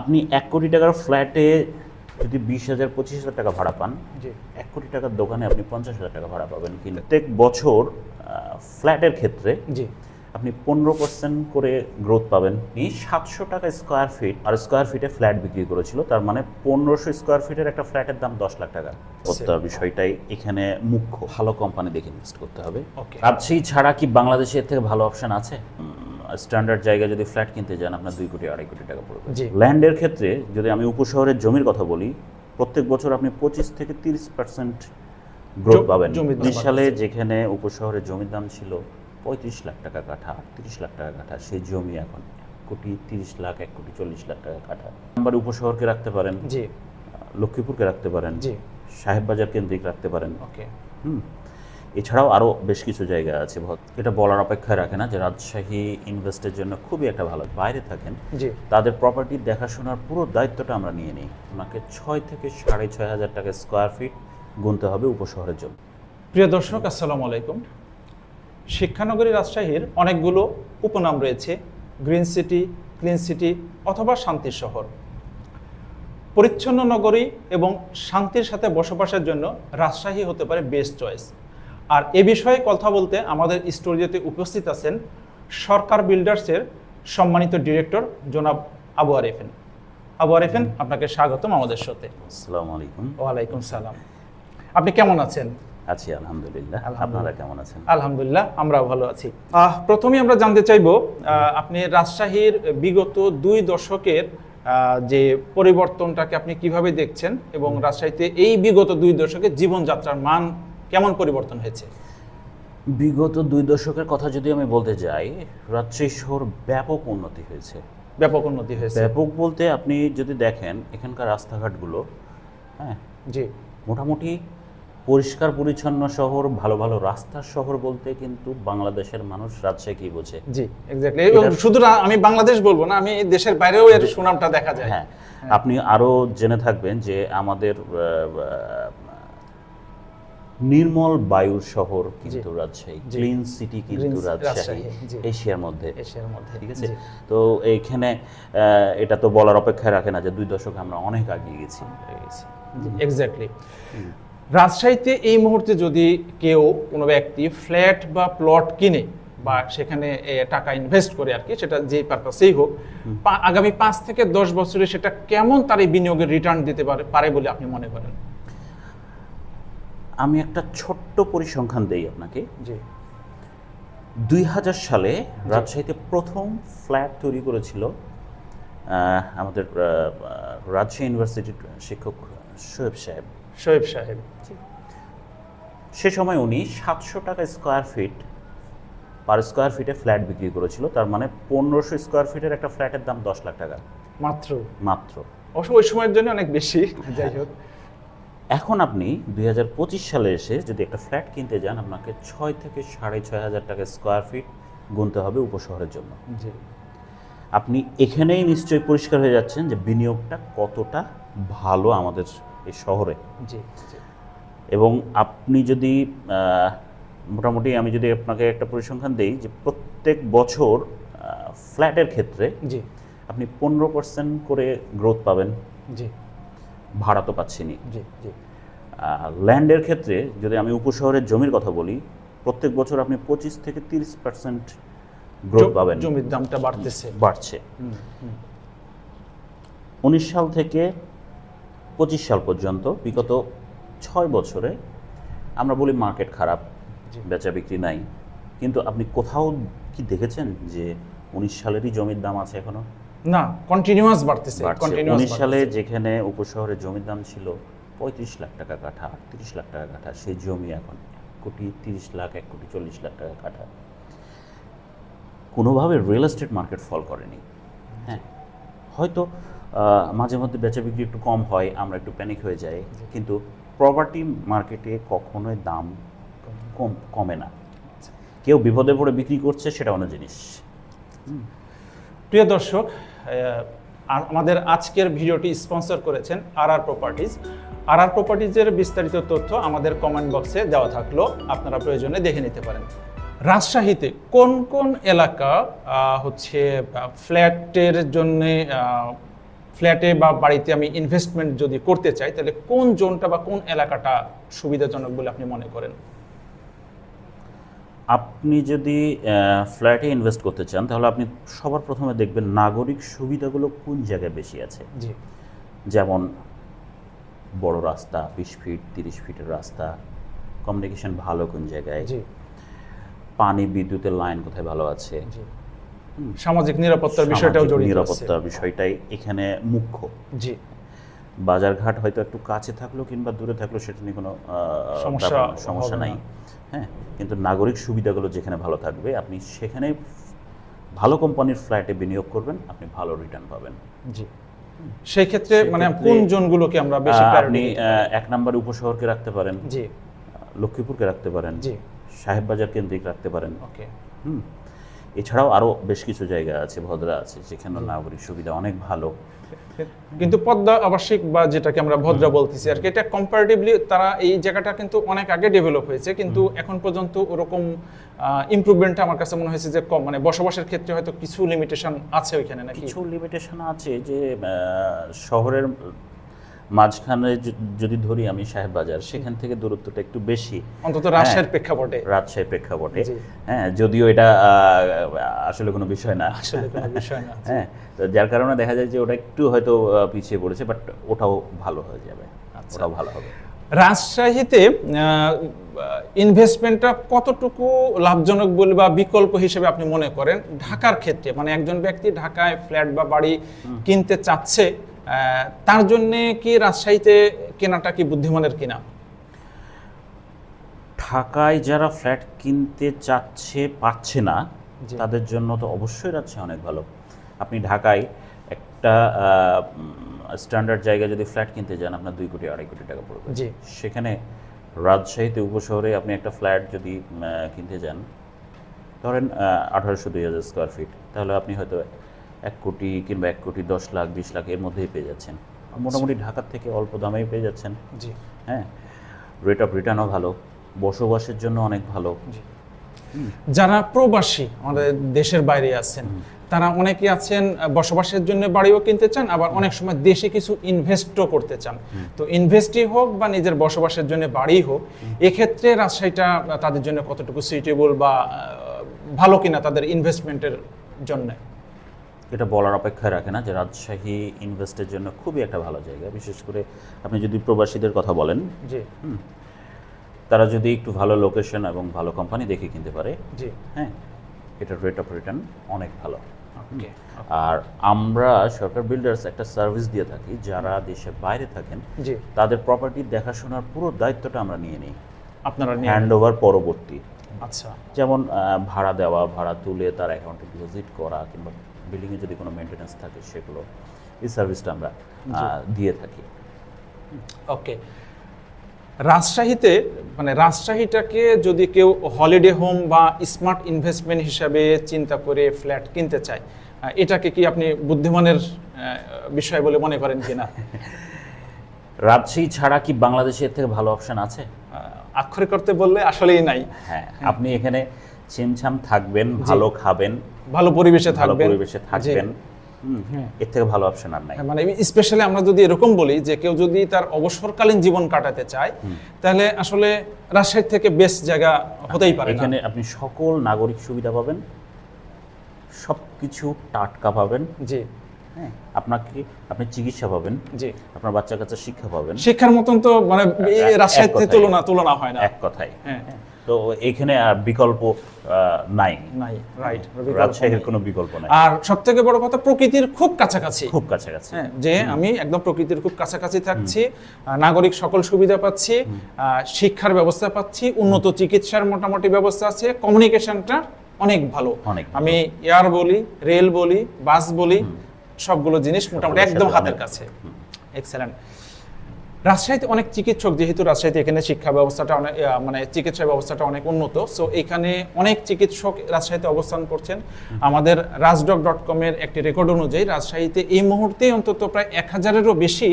আপনি এক কোটি টাকার ফ্ল্যাটে যদি বিশ হাজার পঁচিশ হাজার টাকা ভাড়া পান এক কোটি টাকার দোকানে আপনি পঞ্চাশ হাজার টাকা ভাড়া পাবেন। কিন্তু প্রত্যেক বছর ফ্ল্যাটের ক্ষেত্রে জি। আপনি পনেরো পার্সেন্ট করে গ্রোথ পাবেন। এই সাতশো টাকা স্কোয়ার ফিট আর স্কোয়ার ফিটে ফ্ল্যাট বিক্রি করেছিল তার মানে পনেরোশো স্কোয়ার ফিটের একটা ফ্ল্যাটের দাম দশ লাখ টাকা। হবে বিষয়টাই এখানে মুখ্য। ভালো কোম্পানি দেখে ইনভেস্ট করতে হবে। ওকে রাজশাহী ছাড়া কি বাংলাদেশে এর থেকে ভালো অপশন আছে? স্ট্যান্ডার্ড জায়গায় যদি ফ্ল্যাট কিনতে যান আপনার দুই কোটি আড়াই কোটি টাকা পড়বে। ল্যান্ডের ক্ষেত্রে যদি আমি উপশহরের জমির কথা বলি প্রত্যেক বছর আপনি পঁচিশ থেকে তিরিশ পার্সেন্ট গ্রোথ পাবেন। উনিশ সালে। যেখানে উপশহরের জমির দাম ছিল পঁয়ত্রিশ লাখ টাকা কাঠা তিরিশ লাখ টাকা কাঠা সেই জমি এখন কোটি তিরিশ লাখ এক কোটি চল্লিশ লাখ টাকা কাঠা। নাম্বার উপশহরকে রাখতে পারেন জি। লক্ষ্মীপুরকে রাখতে পারেন জি। সাহেববাজার কেন্দ্রিক রাখতে পারেন। ওকে। হুম। এছাড়াও আরও বেশ কিছু জায়গা আছে এটা বলার অপেক্ষায় রাখে না যে রাজশাহী ইনভেস্টের জন্য খুবই একটা ভালো বাইরে থাকেন। তাদের প্রপার্টির দেখাশোনার পুরো দায়িত্বটা আমরা নিয়ে নিই। ওনাকে ছয় থেকে সাড়ে ছয় হাজার টাকা স্কোয়ার ফিট গুনতে হবে উপশহরের জন্য। প্রিয় দর্শক আসসালামু আলাইকুম। শিক্ষানগরী রাজশাহীর অনেকগুলো উপনাম রয়েছে গ্রিন সিটি ক্লিন সিটি অথবা শান্তির শহর। পরিচ্ছন্ন নগরী এবং শান্তির সাথে বসবাসের জন্য রাজশাহী হতে পারে বেস্ট চয়েস আর এ বিষয়ে কথা বলতে আমাদের স্টুডিওতে উপস্থিত আছেন সরকার বিল্ডার্সের সম্মানিত ডিরেক্টর জনাব আবু আরেফেন। আবু আরিফেন আপনাকে স্বাগতম আমাদের সাথে। আসসালামু আলাইকুম। ওয়ালাইকুম সালাম। আপনি কেমন আছেন? আছি আলহামদুলিল্লাহ। আপনারা কেমন আছেন? আলহামদুলিল্লাহ আমরা ভালো আছি। আহ, প্রথমেই আমরা জানতে চাইব আপনি রাজশাহীর বিগত দুই দশকের যে পরিবর্তনটাকে আপনি কীভাবে দেখছেন এবং রাজশাহীতে এই বিগত দুই দশকের জীবনযাত্রার মান কেমন পরিবর্তন হয়েছে? বিগত দুই দশকের কথা যদি আমি বলতে যাই রাজশাহী শহর ব্যাপক উন্নতি হয়েছে। ব্যাপক উন্নতি হয়েছে। ব্যাপক বলতে আপনি যদি দেখেন এখানকার রাস্তাঘাটগুলো হ্যাঁ জি। মোটামুটি পরিষ্কার পরিচ্ছন্ন শহর ভালো ভালো রাস্তার শহর বলতে কিন্তু বাংলাদেশের মানুষ রাজশাহী কি বোঝে। জি এক্স্যাক্টলি শুধু না- আমি বাংলাদেশ বলব না আমি দেশের বাইরেও এর সুনামটা দেখা যায়। হ্যাঁ আপনি আরও জেনে থাকবেন যে আমাদের নির্মল বায়ুর শহর কিন্তু রাজশাহী। ক্লিন সিটি কিন্তু রাজশাহী এশিয়ার মধ্যে। এশিয়ার মধ্যে ঠিক আছে? তো এইখানে আহ, এটা তো বলার অপেক্ষায় রাখে না যে দুই দশকে আমরা অনেক আগিয়ে গেছি এক্স্যাক্টলি রাজশাহীতে এই মুহূর্তে যদি কেউ কোনো ব্যক্তি ফ্ল্যাট বা প্লট কিনে বা সেখানে টাকা ইনভেস্ট করে আর কি সেটা যে পারপাসেই হোক আগামী পাঁচ থেকে দশ বছরে সেটা কেমন তার এই বিনিয়োগের রিটার্ন দিতে পারে পারে বলে আপনি মনে করেন? আমি একটা ছোট্ট পরিসংখ্যান দেই আপনাকে। জি। দুই হাজার সালে রাজশাহীতে প্রথম ফ্ল্যাট তৈরি করেছিল আমাদের রাজশাহী ইউনিভার্সিটির শিক্ষক শোয়েব সাহেব। শোয়েব সাহেব। সে সময় উনি সাতশো টাকা স্কোয়ার ফিট পার স্কোয়ার ফিটে ফ্ল্যাট বিক্রি করেছিল। তার মানে পনেরোশো স্কোয়ার ফিটের একটা ফ্ল্যাটের দাম দশ লাখ টাকা। মাত্র? মাত্র। অবশ্য ওই সময়ের জন্য অনেক বেশি যাই হোক। এখন আপনি দু হাজার পঁচিশ সালে এসে যদি একটা ফ্ল্যাট কিনতে যান আপনাকে ছয় থেকে সাড়ে ছয় হাজার টাকা স্কোয়ার ফিট গুনতে হবে উপশহরের জন্য। আপনি এখানেই নিশ্চয়ই পরিষ্কার হয়ে যাচ্ছেন যে বিনিয়োগটা কতটা ভালো আমাদের এই শহরে। এবং আপনি যদি মোটামুটি আমি যদি আপনাকে একটা পরিসংখ্যান দিই যে প্রত্যেক বছর ফ্ল্যাটের ক্ষেত্রে আপনি পনেরো পার্সেন্ট করে গ্রোথ পাবেন। জি। ভাড়া তো পাচ্ছিনি ল্যান্ডের ক্ষেত্রে যদি আমি উপশহরের জমির কথা বলি প্রত্যেক বছর আপনি পঁচিশ থেকে তিরিশ পার্সেন্ট গ্রোথ পাবেন। জমির দামটা বাড়তেছে। বাড়ছে। উনিশ সাল থেকে পঁচিশ সাল পর্যন্ত বিগত ছয় বছরে আমরা বলি মার্কেট খারাপ। বেচা বিক্রি নাই। কিন্তু আপনি কোথাও কি দেখেছেন যে উনিশ সালেরই জমির দাম আছে এখনও? না কন্টিনিউয়াস বাড়তেছে উনিশ সালে যেখানে উপশহরে জমির দাম ছিল পঁয়ত্রিশ লাখ টাকা কাঠা তিরিশ লাখ টাকা কাঠা সেই জমি এখন কোটি তিরিশ লাখ এক কোটি চল্লিশ লাখ টাকা কাঠা। কোনোভাবে রিয়েল এস্টেট মার্কেট ফল করেনি। হ্যাঁ হয়তো মাঝে মধ্যে বেচা বিক্রি একটু কম হয় আমরা একটু প্যানিক হয়ে যাই কিন্তু প্রপার্টি মার্কেটে কখনোই দাম কম কমে না। কেউ বিপদে পড়ে বিক্রি করছে সেটা অন্য জিনিস। প্রিয় দর্শক আমাদের আজকের ভিডিওটি স্পন্সর করেছেন আর আর প্রপার্টিজ আর আর প্রপার্টিজের বিস্তারিত তথ্য আমাদের কমেন্ট বক্সে দেওয়া থাকল, আপনারা প্রয়োজনে দেখে নিতে পারেন। রাজশাহীতে কোন কোন এলাকা হচ্ছে ফ্ল্যাটের জন্য ফ্ল্যাটে বা বাড়িতে আমি ইনভেস্টমেন্ট যদি করতে চাই, তাহলে কোন জোনটা বা কোন এলাকাটা সুবিধাজনক বলে আপনি মনে করেন? আপনি যদি ফ্ল্যাটে ইনভেস্ট করতে চান তাহলে আপনি সবার প্রথমে দেখবেন নাগরিক সুবিধাগুলো কোন জায়গায় বেশি আছে। যেমন বড় রাস্তা বিশ ফিট তিরিশ ফিটের রাস্তা কমিউনিকেশন ভালো কোন জায়গায়। পানি বিদ্যুতের লাইন কোথায় ভালো আছে। সামাজিক নিরাপত্তার বিষয়টাও নিরাপত্তার বিষয়টাই এখানে মুখ্য। জি। বাজারঘাট হয়তো একটু কাছে থাকল কিংবা দূরে থাকল সেটা নিয়ে কোনো সমস্যা সমস্যা নাই। হ্যাঁ কিন্তু নাগরিক সুবিধাগুলো যেখানে ভালো থাকবে আপনি সেখানে ভালো কোম্পানির ফ্ল্যাটে বিনিয়োগ করবেন আপনি ভালো রিটার্ন পাবেন। জি। সেই ক্ষেত্রে মানে কোন জোনগুলোকে আমরা বেশি আপনি এক নম্বর উপশহরকে রাখতে পারেন। জি। লক্ষ্মীপুরকে রাখতে পারেন। জি। সাহেববাজার কেন্দ্রিক রাখতে পারেন। ওকে। হুম। এছাড়াও আরও বেশ কিছু জায়গা আছে ভদ্রা আছে যেখানে নাগরিক সুবিধা অনেক ভালো। কিন্তু পদ্মা আবাসিক বা যেটাকে আমরা ভদ্রা বলতেছি আর কি এটা কম্পারেটিভলি তারা এই জায়গাটা কিন্তু অনেক আগে ডেভেলপ হয়েছে কিন্তু এখন পর্যন্ত ওরকম ইমপ্রুভমেন্টটা আমার কাছে মনে হয়েছে যে কম মানে বসবাসের ক্ষেত্রে হয়তো কিছু লিমিটেশন আছে ওইখানে নাকি? কিছু লিমিটেশন আছে যে শহরের মাঝখানে যদি ধরি আমি সাহেববাজার সেখান থেকে দূরত্বটা একটু বেশি। অন্তত রাজশাহীর প্রেক্ষাপটে। রাজশাহীর প্রেক্ষাপটে। হ্যাঁ যদিও এটা আসলে কোনো বিষয় না। আসলে কোনো বিষয় না হ্যাঁ তো যার কারণে দেখা যায় যে ওটা একটু হয়তো পিছিয়ে পড়েছে বাট ওটাও ভালো হয়ে যাবে। আচ্ছা। ওটাও ভালো হবে। রাজশাহীতে ইনভেস্টমেন্টটা কতটুকু লাভজনক বলে বা বিকল্প হিসেবে আপনি মনে করেন? ঢাকার ক্ষেত্রে মানে একজন ব্যক্তি ঢাকায় ফ্ল্যাট বা বাড়ি কিনতে চাচ্ছে তার জন্য কি রাজশাহীতে কেনাটা কি বুদ্ধিমানের কিনা ঢাকায় যারা ফ্ল্যাট কিনতে চাচ্ছে পাচ্ছে না। তাদের জন্য তো অবশ্যই রাজশাহী অনেক ভালো আপনি ঢাকায় একটা স্ট্যান্ডার্ড জায়গায় যদি ফ্ল্যাট কিনতে যান আপনার দুই কোটি আড়াই কোটি টাকা পড়বে জি। সেখানে রাজশাহীতে উপশহরে আপনি একটা ফ্ল্যাট যদি কিনতে যান ধরেন আঠারোশো দুই হাজার স্কোয়ার ফিট তাহলে আপনি হয়তো এক কোটি কিংবা এক কোটি দশ লাখ বিশ লাখ এর মধ্যেই পেয়ে যাচ্ছেন। মোটামুটি ঢাকার থেকে অল্প দামেই পেয়ে যাচ্ছেন। জি। হ্যাঁ রেট অফ রিটার্নও ভালো বসবাসের জন্য অনেক ভালো। জি। যারা প্রবাসী আমাদের দেশের বাইরে আছেন তারা অনেকে আছেন বসবাসের জন্য বাড়িও কিনতে চান আবার অনেক সময় দেশে কিছু ইনভেস্টও করতে চান। তো ইনভেস্টই হোক বা নিজের বসবাসের জন্য বাড়ি হোক এক্ষেত্রে রাজশাহীটা তাদের জন্য কতটুকু সুইটেবল বা ভালো কিনা তাদের ইনভেস্টমেন্টের জন্য? এটা বলার অপেক্ষায় রাখে না যে রাজশাহী ইনভেস্টের জন্য খুবই একটা ভালো জায়গা। বিশেষ করে আপনি যদি প্রবাসীদের কথা বলেন জি। তারা যদি একটু ভালো লোকেশন এবং ভালো কোম্পানি দেখে কিনতে পারে জি। হ্যাঁ এটার রেট অফ রিটার্ন অনেক ভালো। আর আমরা সরকার বিল্ডার্স একটা সার্ভিস দিয়ে থাকি যারা দেশের বাইরে থাকেন তাদের প্রপার্টি দেখাশোনার পুরো দায়িত্বটা আমরা নিয়ে নিই। আপনারা হ্যান্ড ওভার পরবর্তী। আচ্ছা। যেমন ভাড়া দেওয়া ভাড়া তুলে তার অ্যাকাউন্টে ডিপোজিট করা কিংবা বিল্ডিংয়ে যদি কোনো মেনটেন্যান্স থাকে সেগুলো এই সার্ভিসটা আমরা দিয়ে থাকি। ওকে। রাজশাহীতে মানে রাজশাহীটাকে যদি কেউ হলিডে হোম বা স্মার্ট ইনভেস্টমেন্ট হিসাবে চিন্তা করে ফ্ল্যাট কিনতে চায় এটাকে কি আপনি বুদ্ধিমানের বিষয় বলে মনে করেন কিনা? রাজশাহী ছাড়া কি বাংলাদেশে এর থেকে ভালো অপশন আছে? আক্ষরিক করতে বললে আসলেই নাই। হ্যাঁ আপনি এখানে ছিমছাম থাকবেন ভালো খাবেন ভালো পরিবেশে ভালো থাকবেন। পরিবেশে থাকবেন। হুম, এর থেকে ভালো অপশন আর নাই। মানে স্পেশালি আমরা যদি এরকম বলি যে কেউ যদি তার অবসরকালীন জীবন কাটাতে চায় তাহলে আসলে রাজশাহী থেকে বেস্ট জায়গা হতেই পারে এখানে আপনি সকল নাগরিক সুবিধা পাবেন সব কিছু টাটকা পাবেন। জি। হ্যাঁ আপনাকে আপনি চিকিৎসা পাবেন জি। আপনার বাচ্চা কাচ্চা শিক্ষা পাবেন। শিক্ষার মতন তো মানে রাজশাহীতে তুলনা তুলনা হয় না। এক কথায় হ্যাঁ। তো এখানে আর বিকল্প নাই। নাই রাইট রাজশাহীর কোনো বিকল্প নাই। আর সব থেকে বড় কথা প্রকৃতির খুব কাছাকাছি। খুব কাছাকাছি। হ্যাঁ যে আমি একদম প্রকৃতির খুব কাছাকাছি থাকছি নাগরিক সকল সুবিধা পাচ্ছি শিক্ষার ব্যবস্থা পাচ্ছি উন্নত চিকিৎসার মোটামুটি ব্যবস্থা আছে কমিউনিকেশনটা অনেক ভালো। অনেক আমি এয়ার বলি রেল বলি বাস বলি সবগুলো জিনিস মোটামুটি একদম হাতের কাছে। এক্সেলেন্ট রাজশাহীতে অনেক চিকিৎসক, যেহেতু রাজশাহীতে এখানে শিক্ষা ব্যবস্থাটা অনেক মানে চিকিৎসা ব্যবস্থাটা অনেক উন্নত সো এখানে অনেক চিকিৎসক রাজশাহীতে অবস্থান করছেন। আমাদের রাজডক ডট কমের একটি রেকর্ড অনুযায়ী রাজশাহীতে এই মুহূর্তে অন্তত প্রায় এক হাজারেরও বেশি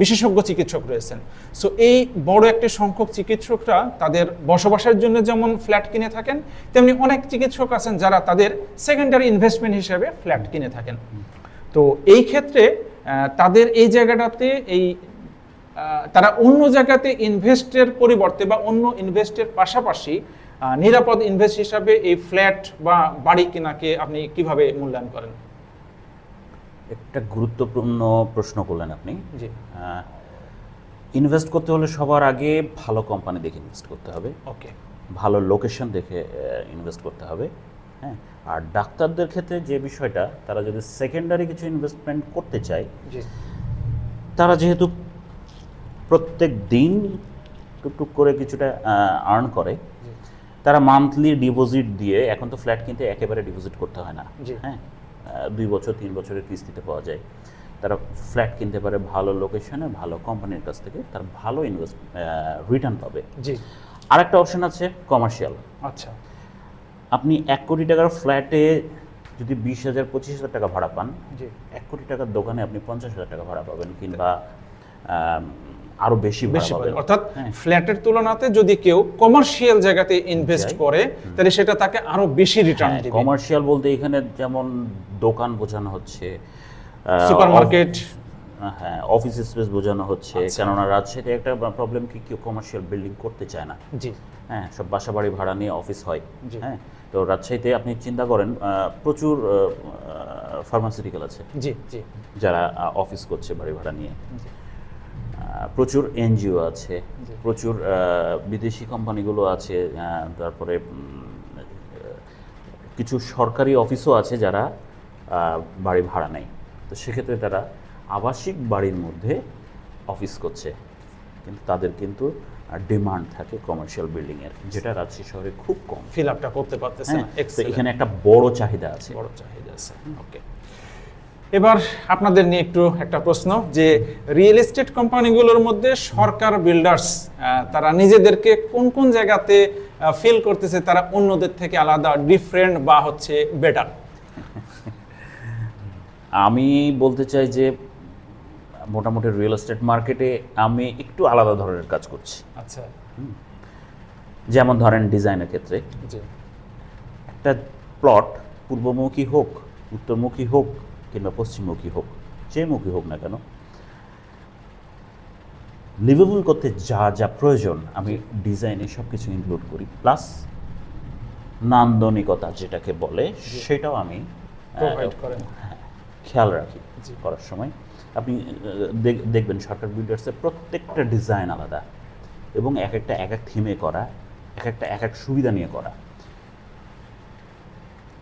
বিশেষজ্ঞ চিকিৎসক রয়েছেন। সো এই বড় একটি সংখ্যক চিকিৎসকরা তাদের বসবাসের জন্য যেমন ফ্ল্যাট কিনে থাকেন, তেমনি অনেক চিকিৎসক আছেন যারা তাদের সেকেন্ডারি ইনভেস্টমেন্ট হিসেবে ফ্ল্যাট কিনে থাকেন। তো এই ক্ষেত্রে তাদের এই জায়গাটাতে এই তারা অন্য জায়গাতে ইনভেস্টের পরিবর্তে বা অন্য ইনভেস্টের পাশাপাশি নিরাপদ ইনভেস্ট হিসাবে এই ফ্ল্যাট বা বাড়ি কেনাকে আপনি কীভাবে মূল্যায়ন করেন? একটা গুরুত্বপূর্ণ প্রশ্ন করলেন আপনি। জি। ইনভেস্ট করতে হলে সবার আগে ভালো কোম্পানি দেখে ইনভেস্ট করতে হবে। ওকে। ভালো লোকেশন দেখে ইনভেস্ট করতে হবে। হ্যাঁ আর ডাক্তারদের ক্ষেত্রে যে বিষয়টা তারা যদি সেকেন্ডারি কিছু ইনভেস্টমেন্ট করতে চায় তারা যেহেতু প্রত্যেক দিন টুকটুক করে কিছুটা আর্ন করে। তারা মান্থলি ডিপোজিট দিয়ে এখন তো ফ্ল্যাট কিনতে একেবারে ডিপোজিট করতে হয় না। হ্যাঁ? দুই বছর তিন বছরের কিস্তিতে পাওয়া যায়। তারা ফ্ল্যাট কিনতে পারে ভালো লোকেশনে ভালো কোম্পানির কাছ থেকে তার ভালো ইনভেস্ট রিটার্ন পাবে। জি। আরেকটা অপশন আছে কমার্শিয়াল আচ্ছা। আপনি এক কোটি টাকার ফ্ল্যাটে যদি বিশ হাজার পঁচিশ হাজার টাকা ভাড়া পান এক কোটি টাকার দোকানে আপনি পঞ্চাশ হাজার টাকা ভাড়া পাবেন কিংবা আরও বেশি বেশি। অর্থাৎ হ্যাঁ। ফ্ল্যাটের তুলনাতে যদি কেউ কমার্শিয়াল জায়গাতে ইনভেস্ট করে তাহলে সেটা তাকে আরও বেশি রিটার্ন দিবে। কমার্শিয়াল বলতে এখানে যেমন দোকান বোঝানো হচ্ছে সুপারমার্কেট হ্যাঁ অফিস স্পেস বোঝানো হচ্ছে আচ্ছা। কেননা রাজশাহীতে একটা প্রবলেম কি কেউ কমার্শিয়াল বিল্ডিং করতে চায় না। জি। হ্যাঁ সব বাসা বাড়ি ভাড়া নিয়ে অফিস হয়। হ্যাঁ তো রাজশাহীতে আপনি চিন্তা করেন প্রচুর ফার্মাসিউটিক্যাল আছে। জি জি। যারা অফিস করছে বাড়ি ভাড়া নিয়ে। প্রচুর এনজিও আছে প্রচুর বিদেশি কোম্পানিগুলো আছে তারপরে কিছু সরকারি অফিসও আছে যারা বাড়ি ভাড়া নেয়। তো সেক্ষেত্রে তারা আবাসিক বাড়ির মধ্যে অফিস করছে। কিন্তু তাদের কিন্তু ডিমান্ড থাকে কমার্শিয়াল বিল্ডিংয়ের যেটা রাজশাহী শহরে খুব কম। ফিল আপটা করতে পারতেছে হ্যাঁ. এখানে একটা বড় চাহিদা আছে। বড় চাহিদা আছে ওকে এবার আপনাদের নিয়ে একটু একটা প্রশ্ন যে রিয়েল এস্টেট কোম্পানিগুলোর মধ্যে সরকার বিল্ডার্স তারা নিজেদেরকে কোন কোন জায়গাতে ফিল করতেছে তারা অন্যদের থেকে আলাদা ডিফারেন্ট বা হচ্ছে বেটার আমি বলতে চাই যে মোটামুটি রিয়েল এস্টেট মার্কেটে আমি একটু আলাদা ধরনের কাজ করছি। আচ্ছা। যেমন ধরেন ডিজাইনের ক্ষেত্রে। একটা প্লট পূর্বমুখী হোক উত্তরমুখী হোক কিংবা পশ্চিমমুখী হোক যে মুখী হোক না কেন লিভেবল করতে যা যা প্রয়োজন আমি ডিজাইনে সব কিছু ইনক্লুড করি। প্লাস নান্দনিকতা যেটাকে বলে সেটাও আমি খেয়াল রাখি করার সময়। আপনি দেখ- দেখবেন সরকার বিল্ডার্সের প্রত্যেকটা ডিজাইন আলাদা এবং এক একটা এক এক থিমে করা এক একটা এক এক সুবিধা নিয়ে করা।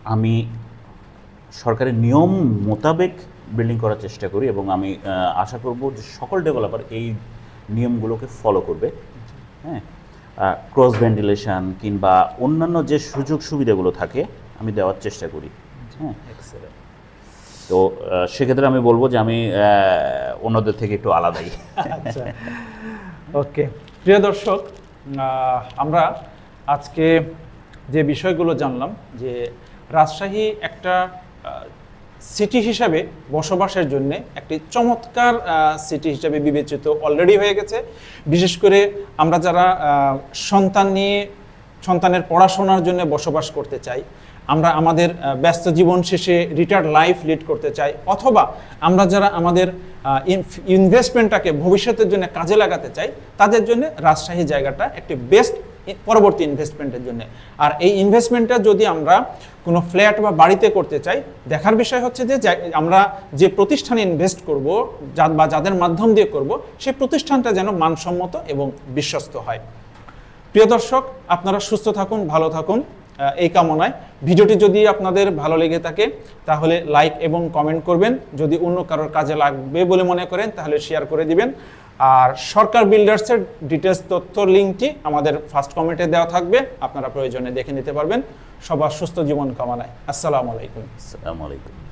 আমি সরকারের নিয়ম মোতাবেক বিল্ডিং করার চেষ্টা করি এবং আমি আশা করব যে সকল ডেভেলপার এই নিয়মগুলোকে ফলো করবে। হ্যাঁ? ক্রস ভেন্টিলেশন কিংবা অন্যান্য যে সুযোগ সুবিধাগুলো থাকে আমি দেওয়ার চেষ্টা করি। হ্যাঁ? তো সেক্ষেত্রে আমি বলব যে আমি অন্যদের থেকে একটু আলাদাই। আচ্ছা। ওকে। প্রিয় দর্শক আমরা আজকে যে বিষয়গুলো জানলাম যে রাজশাহী একটা সিটি হিসাবে বসবাসের জন্য একটি চমৎকার সিটি হিসাবে বিবেচিত অলরেডি হয়ে গেছে। বিশেষ করে আমরা যারা সন্তান নিয়ে, সন্তানের পড়াশোনার জন্য বসবাস করতে চাই, আমরা আমাদের ব্যস্ত জীবন শেষে রিটায়ার্ড লাইফ লিড করতে চাই, অথবা আমরা যারা আমাদের ইনভেস্টমেন্টটাকে ভবিষ্যতের জন্য কাজে লাগাতে চাই, তাদের জন্য রাজশাহী জায়গাটা একটি বেস্ট পরবর্তী ইনভেস্টমেন্টের জন্য। আর এই ইনভেস্টমেন্টটা যদি আমরা কোনো ফ্ল্যাট বা বাড়িতে করতে চাই, দেখার বিষয় হচ্ছে যে আমরা যে প্রতিষ্ঠানে ইনভেস্ট করব, যা বা যাদের মাধ্যম দিয়ে করব সেই প্রতিষ্ঠানটা যেন মানসম্মত এবং বিশ্বস্ত হয়। প্রিয় দর্শক, আপনারা সুস্থ থাকুন, ভালো থাকুন এই কামনায়। ভিডিওটি যদি আপনাদের ভালো লেগে থাকে, তাহলে লাইক এবং কমেন্ট করবেন। যদি অন্য কারোর কাজে লাগবে বলে মনে করেন, তাহলে শেয়ার করে দিবেন। আর সরকার বিল্ডার্সের ডিটেলস তথ্য লিঙ্কটি আমাদের ফার্স্ট কমেন্টে দেওয়া থাকবে, আপনারা প্রয়োজনে দেখে নিতে পারবেন। সবার সুস্থ জীবন কামনায়। আসসালামু আলাইকুম। আসসালামু আলাইকুম।